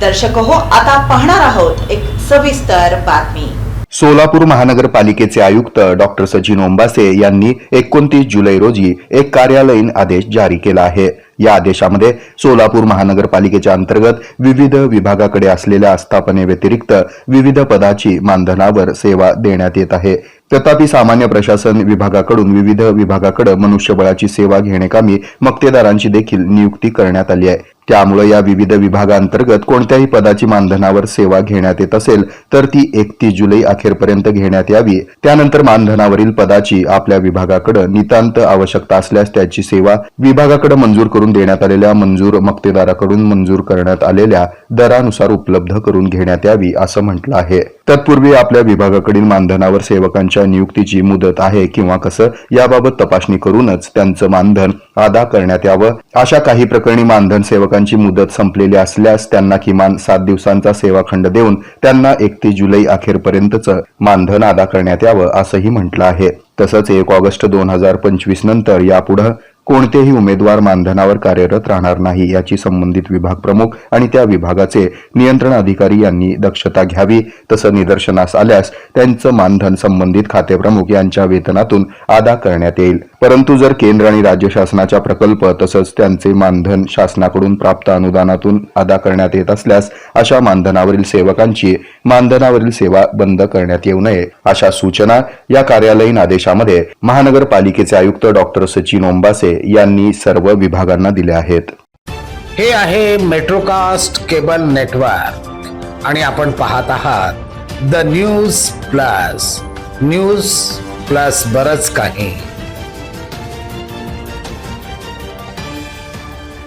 दर्शक हो आता पाहणार आहोत एक सविस्तर बातमी. सोलापूर महानगरपालिकेचे आयुक्त डॉक्टर सचिन ओंबासे यांनी एकोणतीस जुलै रोजी एक कार्यालयीन आदेश जारी केला आहे. या आदेशामध्ये सोलापूर महानगरपालिकेच्या अंतर्गत विविध विभागाकडे असलेल्या आस्थापनेव्यतिरिक्त विविध पदाची मानधनावर सेवा देण्यात येत आहे. तथापि सामान्य प्रशासन विभागाकडून विविध विभागाकडे मनुष्यबळाची सेवा घेणे कामी मक्तेदारांची देखील नियुक्ती करण्यात आली आहे. त्यामुळे या विविध विभागांतर्गत कोणत्याही पदाची मानधनावर सेवा घेण्यात येत असेल तर ती एकतीस जुलै अखेरपर्यंत घेण्यात यावी. त्यानंतर मानधनावरील पदाची आपल्या विभागाकडे नितांत आवश्यकता असल्यास त्याची सेवा विभागाकडे मंजूर करून देण्यात आलेल्या मंजूर मक्तेदाराकडून मंजूर करण्यात आलेल्या दरानुसार उपलब्ध करून घेण्यात यावी असं म्हटलं आहे. तत्पूर्वी आपल्या विभागाकडील मानधनावर सेवकांच्या नियुक्तीची मुदत आहे किंवा कसं याबाबत तपासणी करूनच त्यांचं मानधन अदा करण्यात यावं. अशा काही प्रकरणी मानधन सेवकांची मुदत संपलेली असल्यास त्यांना किमान सात दिवसांचा सेवाखंड देऊन त्यांना एकतीस जुलै अखेरपर्यंतचं मानधन अदा करण्यात यावं असंही म्हटलं आहे. तसंच एक ऑगस्ट दोन हजार पंचवीस नंतर यापुढे कोणतेही उमेदवार मानधनावर कार्यरत राहणार नाही याची संबंधित विभाग प्रमुख आणि त्या विभागाचे नियंत्रण अधिकारी यांनी दक्षता घ्यावी. तसं निदर्शनास आल्यास त्यांचं मानधन संबंधित खाते प्रमुख यांच्या वेतनातून अदा करण्यात येईल. परंतु जर केंद्र आणि राज्य शासनाच्या प्रकल्प तसंच त्यांचे मानधन शासनाकडून प्राप्त अनुदानातून अदा करण्यात येत असल्यास अशा मानधनावरील सेवकांची मानधनावरील सेवा बंद करण्यात येऊ नये अशा सूचना या कार्यालयीन आदेशामध्ये महानगरपालिकेचे आयुक्त डॉक्टर सचिन ओंबासे यांनी सर्व विभागांना दिल्या आहेत. हे आहे मेट्रोकास्ट केबल नेटवर्क आणि आपण पाहत आहात the news plus. News plus बरच काही.